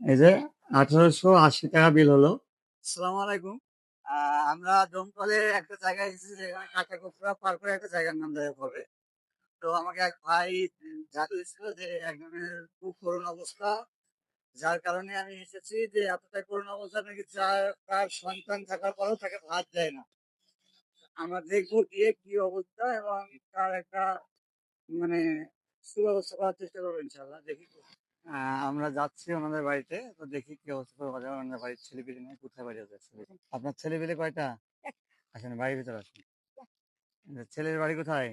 এই যে আঠারোশো আশি টাকা বিল হলো। আসসালামু আলাইকুম। আমরা দমকলে একটা জায়গায় এসেছি যেখানে কাটাকুপড়া পার করে একটা জায়গার নাম দেওয়া হবে। তো আমাকে এক ভাই দিচ্ছিল যে একজনের খুব করুণ অবস্থা। যার কারণে আমি এসেছি যে এতটাই করুণ অবস্থা নাকি যার তার সন্তান থাকার পরেও তাকে ভাত দেয় না। আমরা দেখব গিয়ে কি অবস্থা এবং তার একটা মানে সুব্যবস্থা করার চেষ্টা করব ইনশাল্লাহ দেখি। আমরা যাচ্ছি ওনাদের বাড়িতে তো দেখি কি অবস্থা ওনাদের বাড়ির ছেলে পেলে নিয়ে কোথায় বাড়ি যাচ্ছে আপনার ছেলে পেলে কয়টা আসেন বাড়ির ভিতরে আসেন। ছেলের বাড়ি কোথায়।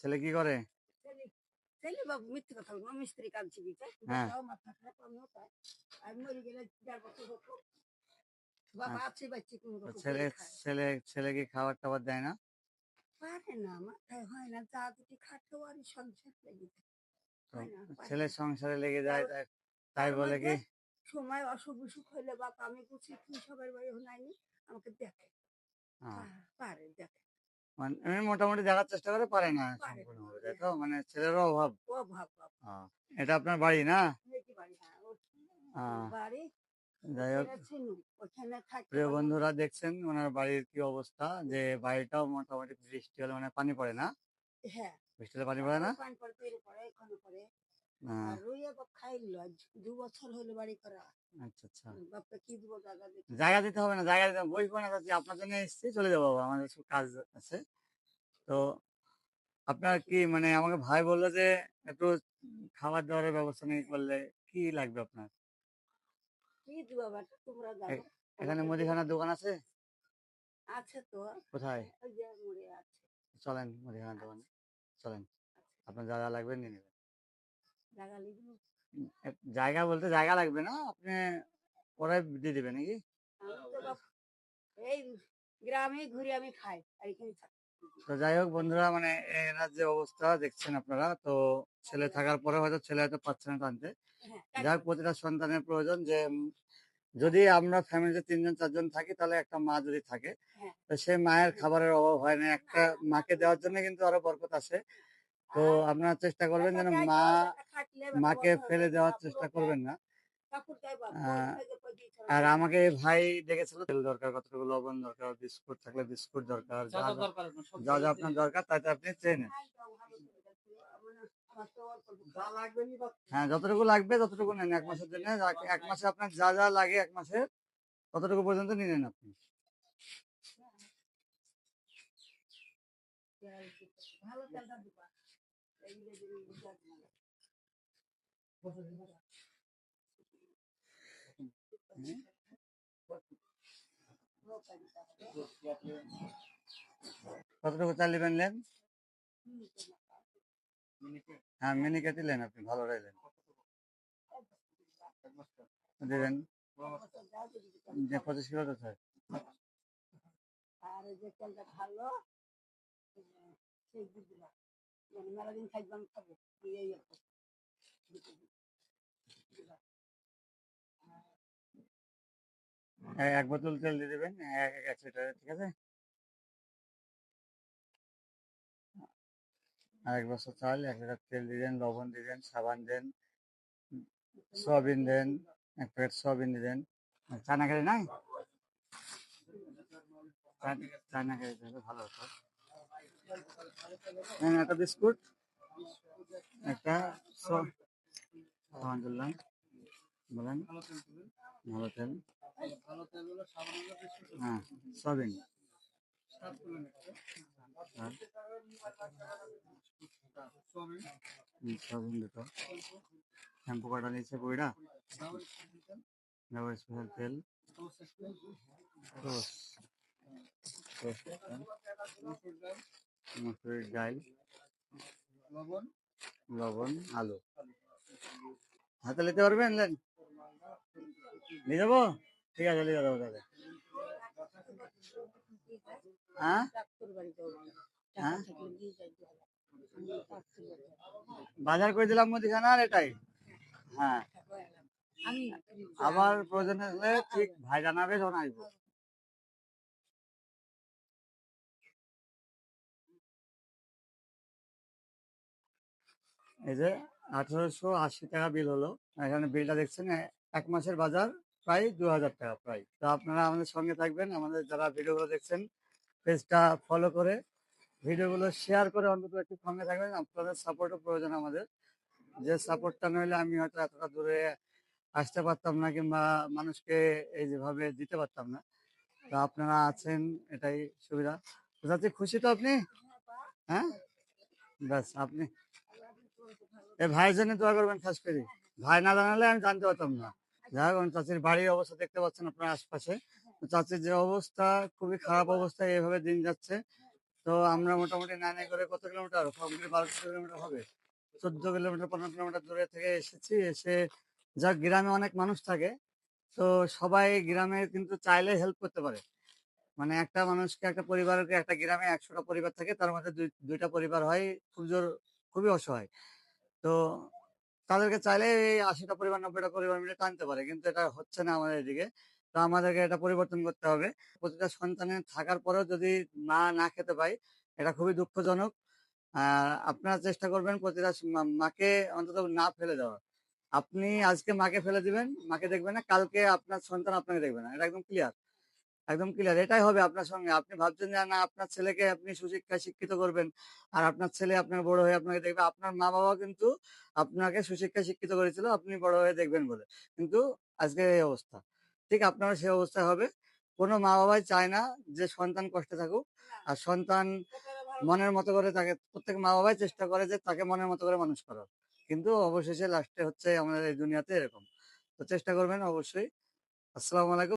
ছেলে কি করে? ছেলে-। হ্যাঁ। আছে রকম ছেলে ছেলে ছেলে কি খাবার টাবার দেয় না? পারে না, মাথায় হয় না, যা দুটি খাটেও আর সংসার লেগে। তো না, পারে ছেলের সংসারে লেগে যায় তাই- বলে কি? সময় অসুখ বিসুখ হইলে বাপ আমি বুঝি তুই সবার বাড়ি হলাইনি আমাকে দেখে। পারে দেখে। মানে মোটামুটি দেখার চেষ্টা করে পারে না তো? মানে ছেলেরও অভাব। ও ভাব ভাব হ্যাঁ। এটা আপনার বাড়ি না? বাড়ি হ্যাঁ বাড়ি যাই হোক। প্রিয় বন্ধুরা দেখছেন ওনার বাড়ির কি অবস্থা? যে বাড়িটাও মোটামুটি বৃষ্টি হলে মানে পানি পড়ে না? হ্যাঁ বৃষ্টি হলে পানি পড়ে না? পানি পড়ে তৈরি পড়ে এখানে পড়ে। হ্যাঁ, আচ্ছা আচ্ছা। জায়গা দিতে হবে না জায়গা দিতে বসবো না আপনার জন্য এসেছি চলে যাব বাবা আমাদের কাজ আছে। তো আপনার কি মানে আমাকে ভাই বলল যে একটু খাবার দাবারের ব্যবস্থা নেই করলে কি লাগবে আপনার? কি দিব বাবা তোমরা জানো। এখানে মুদিখানার দোকান আছে? আছে তো। কোথায়? চলেন মুদিখানার দোকানে। চলেন। আপনার যা যা লাগবে নিয়ে নেবেন। জায়গা বলতে জায়গা লাগবে না আপনি ওরাই দিয়ে দেবে নাকি? আমি তো বাপ এই গ্রামে ঘুরে আমি খাই আর তো যাই হোক বন্ধুরা মানে এনার যে অবস্থা দেখছেন আপনারা তো ছেলে থাকার পরে হয়তো ছেলে হয়তো পাচ্ছে না টানতে। হ্যাঁ যার প্রতিটা সন্তানের প্রয়োজন যে যদি আমরা ফ্যামিলিতে তিনজন চারজন থাকি তাহলে একটা মা যদি থাকে হ্যাঁ। তো সেই মায়ের খাবারের অভাব হয় না। একটা মাকে দেওয়ার জন্য কিন্তু আরও বরকত আছে তো আপনারা চেষ্টা করবেন যেন মা মাকে ফেলে দেওয়ার চেষ্টা করবেন না। আর আমাকে ভাই ডেকেছিল তেল দরকার কতটুকু লবণ দরকার বিস্কুট থাকলে বিস্কুট দরকার যা যা- যা যা আপনার দরকার তাতে আপনি চেয়ে নেন খাই দাও, ভালো করে দেখো, আমার- আমার তো অল্প কিছু। হ্যাঁ যতটুকু লাগবে ততটুকু নেন, এক মাসের জন্য। এক মাসে আপনার যা যা লাগে এক মাসে, ততটুকু পর্যন্ত নিয়ে নেন আপনি। কতটুকু চাল নেবেন, নেন। হ্যাঁ মিনি কেটে নেন আপনি ভালো রাখলেন দেবেন। যে পঁচিশ কিলো তো স্যার আর যে তেলটা ভালো সেই দিয়ে মানে খাইবাম খাব। এ- এক বোতল তেল দিয়ে দেবেন এক লিটার ঠিক আছে? এক বছর চাল এক লিটার তেল দিলেন লবণ দিয়ে দেন, সাবান দেন, সয়াবিন দেন, এক প্যাকেট সয়াবিন আর চানা খালি নাই? চানা খালি ভালো হতো। একটা বিস্কুট, একটা সাবান তুললাম, বলেন, ভালো তেল। হ্যাঁ সয়াবিন আর হুম, সয়াবিন দুটো শ্যাম্পু কটা নিচ্ছে বইটা স্পেশাল তেল মুসুরির ডাল লবণ আলু হাতে নিতে পারবেন নিয়ে যাব ঠিক আছে নিয়ে যাব তাহলে হ্যাঁ। হ্যাঁ? বাজার করে দিলাম মুদিখানা আর এটাই। হ্যাঁ। আবার প্রয়োজন হলে ঠিক ভাই জানাবে যখন আসব এই যে আঠারোশো আশি টাকা বিল হলো। এখানে বিলটা দেখছেন এক মাসের বাজার। প্রায় দু হাজার টাকা প্রায়। তো আপনারা আমাদের সঙ্গে থাকবেন, আমাদের যারা ভিডিওগুলো দেখছেন, পেজটা ফলো করে ভিডিওগুলো শেয়ার করে অন্তত একটু সঙ্গে থাকবেন, আপনাদের সাপোর্টও প্রয়োজন আমাদের। যে সাপোর্টটা নইলে আমি হয়তো এতটা দূরে আসতে পারতাম না কিংবা মানুষকে এই যেভাবে দিতে পারতাম না। তো আপনারা আছেন, এটাই সুবিধা। যাতে খুশি তো আপনি? হ্যাঁ? ব্যাস, আপনি এই ভাইয়ের জন্য দোয়া করবেন, খাস করে। ভাই না জানালে আমি জানতে পারতাম না। যাই হোক চাচির বাড়ির অবস্থা দেখতে পাচ্ছেন আপনার আশপাশে। তো চাচির যে অবস্থা খুবই খারাপ অবস্থা এইভাবে দিন যাচ্ছে। তো আমরা মোটামুটি নানে করে কত কিলোমিটার? বারো কিলোমিটার হবে। চোদ্দ কিলোমিটার পনেরো কিলোমিটার দূরে থেকে এসেছি এসে যা গ্রামে অনেক মানুষ থাকে তো সবাই গ্রামে কিন্তু চাইলে হেল্প করতে পারে। মানে একটা মানুষকে একটা পরিবারকে একটা গ্রামে একশোটা পরিবার থাকে তার মধ্যে দুই দুইটা পরিবার হয় খুব জোর খুবই অসহায়। তো তাদেরকে চাইলে এই আশিটা পরিবার, নব্বইটা পরিবার মিলে টানতে পারে, কিন্তু এটা হচ্ছে না আমাদের এদিকে। তো আমাদেরকে এটা পরিবর্তন করতে হবে। প্রতিটা সন্তানের থাকার পরেও যদি মা না খেতে পাই, এটা খুবই দুঃখজনক। আর আপনারা চেষ্টা করবেন প্রতিটা মাকে অন্তত না ফেলে দেওয়ার। আপনি আজকে মাকে ফেলে দিবেন, মাকে দেখবেন না, কালকে আপনার সন্তান আপনাকে দেখবে না। এটা একদম ক্লিয়ার একদম ক্লিয়ার এটাই হবে আপনার সঙ্গে। আপনি ভাবছেন যে না আপনার ছেলেকে আপনি সুশিক্ষায় শিক্ষিত করবেন আর আপনার ছেলে আপনার বড় হয়ে আপনাকে দেখবে। আপনার মা বাবা কিন্তু আপনাকে সুশিক্ষায় শিক্ষিত করেছিল আপনি বড় হয়ে দেখবেন বলে। কিন্তু আজকে এই অবস্থা। ঠিক আপনারও সেই অবস্থা হবে। কোনো মা বাবাই চায় না যে সন্তান কষ্টে থাকুক আর সন্তান মনের মতো করে তাকে প্রত্যেক মা বাবাই চেষ্টা করে যে তাকে মনের মতো করে মানুষ করার। কিন্তু অবশেষে লাস্টে হচ্ছে আমাদের এই দুনিয়াতে এরকম। তো চেষ্টা করবেন অবশ্যই। আসসালামু আলাইকুম।